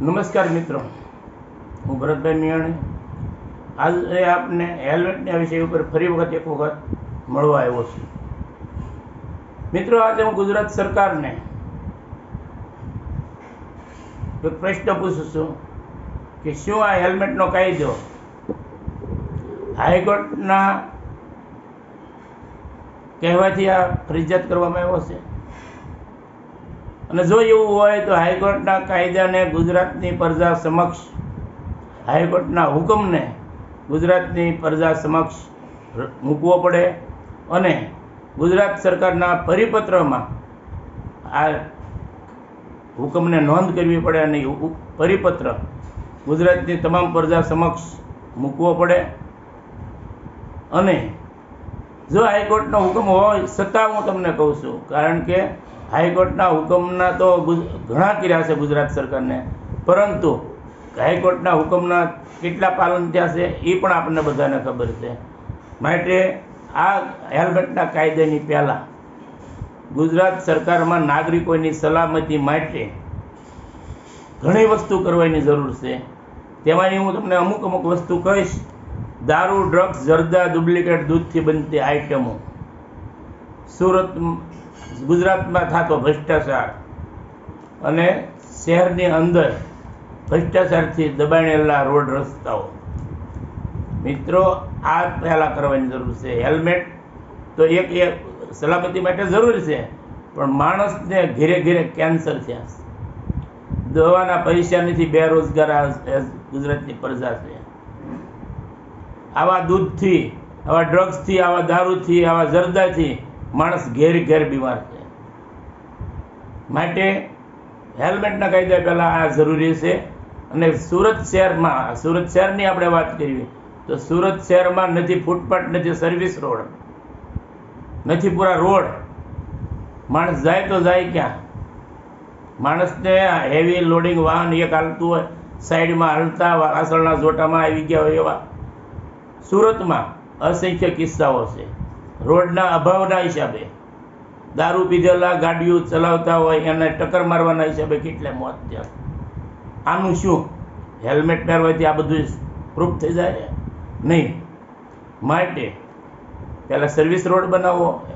નમસ્કાર મિત્રો. હું ભરતભાઈ મિયાણી આજે આપને હેલ્મેટના વિષય ઉપર ફરી વખત એક વખત મળવા આવ્યો છું. મિત્રો, આજે હું ગુજરાત સરકારને એક પ્રશ્ન પૂછું છું કે શું આ હેલ્મેટનો કાયદો હાઈકોર્ટના કહેવાથી આ ફરજિયાત કરવામાં આવ્યો છે? અને જો એવું હોય તો હાઈકોર્ટના કાયદાને ગુજરાતની પ્રજા સમક્ષ, હાઈકોર્ટના હુકમને ગુજરાતની પ્રજા સમક્ષ મૂકવો પડે અને ગુજરાત સરકારના પરિપત્રમાં આ હુકમને નોંધ કરવી પડે અને પરિપત્ર ગુજરાતની તમામ પ્રજા સમક્ષ મૂકવો પડે. અને જો હાઈકોર્ટનો હુકમ હોય છતાં હું તમને કહું છું. કારણ કે હાઈકોર્ટના હુકમના તો ઘણા કર્યા છે ગુજરાત સરકારને. પરંતુ હાઈકોર્ટના હુકમના કેટલા પાલન થયા છે એ પણ આપણને બધાને ખબર છે. માટે આ હેલ્મેટના કાયદાની પહેલાં ગુજરાત સરકારમાં નાગરિકોની સલામતી માટે ઘણી વસ્તુ કરવાની જરૂર છે. તેમાંની હું તમને અમુક અમુક વસ્તુ કહીશ. દારૂ, ડ્રગ્સ, જરદા, ડુપ્લિકેટ દૂધથી બનતી આઇટમો સુરત ગુજરાતમાં થતો ભ્રષ્ટાચાર અને શહેરની અંદર ભ્રષ્ટાચારથી દબાણેલા રોડ રસ્તાઓ. મિત્રો, આ પહેલાં કરવાની જરૂર છે. હેલ્મેટ તો એક એક સલામતી માટે જરૂરી છે, પણ માણસને ઘેરે ઘેરે કેન્સર થયા છે. દવાના પૈસા નથી બેરોજગાર ગુજરાતની પ્રજા છે. આવા દૂધથી, આવા ડ્રગ્સથી આવા દારૂથી, આવા જરદાથી માણસ ઘેર ઘેર બીમાર છે. માટે હેલ્મેટના કાયદા પહેલાં આ જરૂરી છે. અને સુરત શહેરમાં, સુરત શહેરની આપણે વાત કરીએ, તો સુરત શહેરમાં નથી, ફૂટપાથ નથી સર્વિસ રોડ નથી પૂરા રોડ. માણસ જાય તો જાય ક્યાં? માણસને હેવી લોડિંગ વાહન એક હાલતું હોય, સાઈડમાં હાલતા વાસણના જોટામાં આવી ગયા હોય એવા. સુરતમાં અસંખ્ય કિસ્સાઓ છે. રોડના અભાવના હિસાબે. દારૂ પીધેલા, ગાડીઓ ચલાવતા હોય, એને ટક્કર મારવાના હિસાબે કેટલા મોત થયા. આનું શું? હેલ્મેટ પહેરવાથી આ બધું પ્રૂફ થઈ જાય? નહીં. માટે પહેલાં સર્વિસ રોડ બનાવો,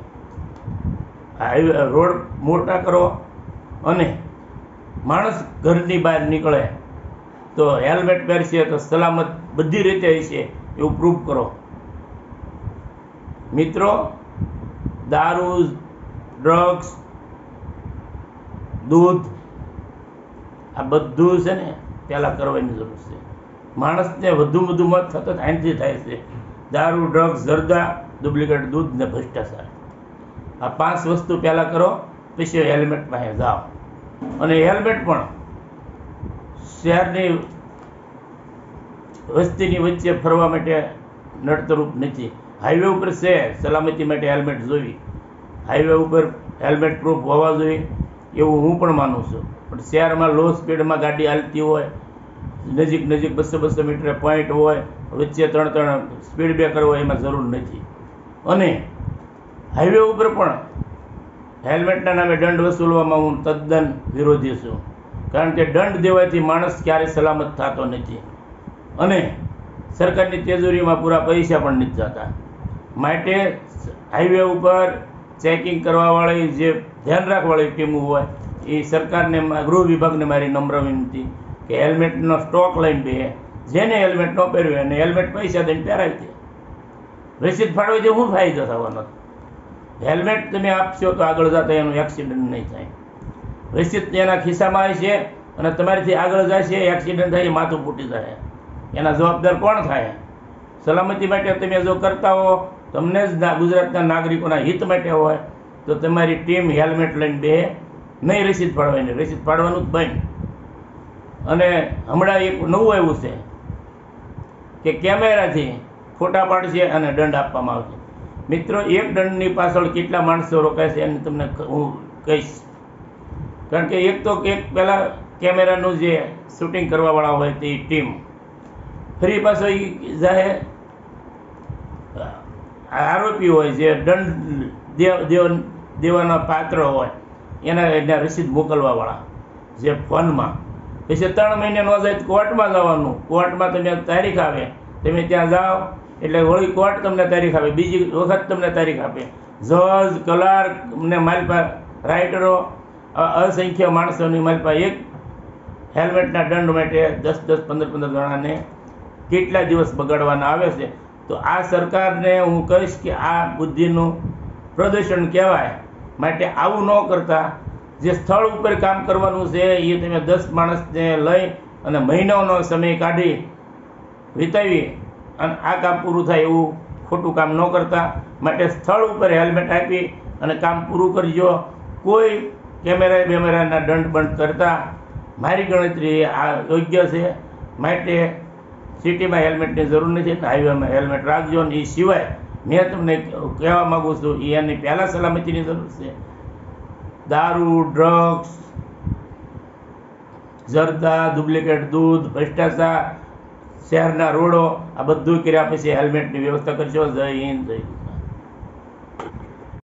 હાઈવે, રોડ મોટા કરો અને માણસ ઘરની બહાર નીકળે તો હેલ્મેટ પહેરશે તો સલામત બધી રીતે હશે એવું પ્રૂફ કરો. મિત્રો, દારૂ ડ્રગ્સ દૂધ, આ બધું છે ને પહેલાં કરવાની જરૂર છે. માણસને વધુ વધુ મત થતો આનથી થાય છે. દારૂ ડ્રગ્સ જરદા ડુપ્લિકેટ દૂધ ને ભ્રષ્ટાચાર. આ પાંચ વસ્તુ પહેલાં કરો, પછી હેલ્મેટ પાસે જાઓ. અને હેલ્મેટ પણ શહેરની વસ્તીની વચ્ચે ફરવા માટે નડતરૂપ નથી. હાઈવે ઉપર છે, સલામતી માટે હેલ્મેટ જોવી હાઈવે ઉપર હેલ્મેટ પ્રૂફ હોવા જોઈએ, એવું હું પણ માનું છું. પણ શહેરમાં લો સ્પીડમાં ગાડી હાલતી હોય, નજીક નજીક બસો બસો મીટરે પોઈન્ટ હોય, વચ્ચે ત્રણ ત્રણ સ્પીડ બ્રેકર હોય, એમાં જરૂર નથી. અને હાઈવે ઉપર પણ હેલ્મેટના નામે દંડ વસૂલવામાં હું તદ્દન વિરોધી છું. કારણ કે દંડ દેવાથી માણસ ક્યારેય સલામત થતો નથી. અને સરકારની તેજોરીમાં પૂરા પૈસા પણ નથી જતા. માટે હાઈવે ઉપર ચેકિંગ કરવાવાળી જે ધ્યાન રાખવાળી ટીમો હોય, એ સરકારને ગૃહ વિભાગને મારી નમ્ર વિનંતી કે હેલ્મેટનો સ્ટોક લઈને બે જેને હેલ્મેટ ન પહેર્યું એને હેલ્મેટ પૈસા દઈને પહેરાવી દે. રસીદ ફાળવાથી શું ફાયદો થવાનો હેલ્મેટ તમે આપશો તો આગળ જતા એનું એક્સિડન્ટ નહીં થાય. રસીદ એના ખિસ્સામાં હશે અને તમારીથી આગળ જશે એક્સિડન્ટ થાય માથું ફૂટી જાય. એના જવાબદાર કોણ થાય? સલામતી માટે તમે જો કરતા હો તમને જ ગુજરાતના નાગરિકોના હિત માટે હોય, તો તમારી ટીમ હેલ્મેટ લઈને બે, નહીં રસીદ પાડવાની. રસીદ પાડવાનું જ બંધ. અને હમણાં એક નવું આવ્યું છે કે કેમેરાથી ફોટા પાડશે અને દંડ આપવામાં આવશે. મિત્રો, એક દંડની પાછળ કેટલા માણસો રોકાય છે એને તમને હું કહીશ. કારણ કે એક તો એક પહેલાં કેમેરાનું જે શૂટિંગ કરવાવાળા હોય તે ટીમ. ફરી પાછો એ જાહે આરોપી હોય જે દંડ દેવ દેવ, દેવાના પાત્ર હોય, એના એના રસીદ મોકલવાવાળા, જે ફોનમાં. પછી ત્રણ મહિને ન જાય કોર્ટમાં જવાનું. કોર્ટમાં તમે તારીખ આવે તમે ત્યાં જાઓ, એટલે વળી કોર્ટ તમને તારીખ આપે. બીજી વખત તમને તારીખ આપે. જજ, ક્લાર્ક ને માલપા રાઇટરો અસંખ્ય માણસોની માલપા એક હેલ્મેટના દંડ માટે દસ દસ, પંદર પંદર જણાને કેટલા દિવસ બગાડવાના આવે છે. તો આ સરકારને હું કહીશ કે આ બુદ્ધિનું પ્રદર્શન કહેવાય, માટે આવું ન કરતા. જે સ્થળ ઉપર કામ કરવાનું છે, એ તમે દસ માણસને લઈ અને મહિનાઓનો સમય કાઢી વિતાવી અને આ કામ પૂરું થાય એવું ખોટું કામ ન કરતા. માટે સ્થળ ઉપર હેલ્મેટ આપી અને કામ પૂરું કરજો. કોઈ કેમેરા બેમેરાના દંડ બંધ કરતા. મારી ગણતરી આ યોગ્ય છે. માટે સિટીમાં હેલ્મેટની જરૂર નથી અને હાઈવેમાં હેલ્મેટ રાખજો ને એ સિવાય મેં તમને કહેવા માગું છું એની પહેલાં સલામતીની જરૂર છે. દારૂ, ડ્રગ્સ, જરદા, ડુપ્લિકેટ દૂધ, ભ્રષ્ટાચાર, શહેરના રોડો, આ બધું કર્યા પછી હેલ્મેટની વ્યવસ્થા કરજો. જય હિન્દ, જય